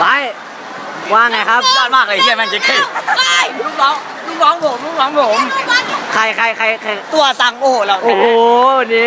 ไปว่าไงครับ ยอดมากเลยเฮียแม่งเจ๊กี้ลูกน้องลูกน้องผมลูกน้องผม ใครใครใครใครตัวสั่งโอ้โหเรา โอ้โหวันนี้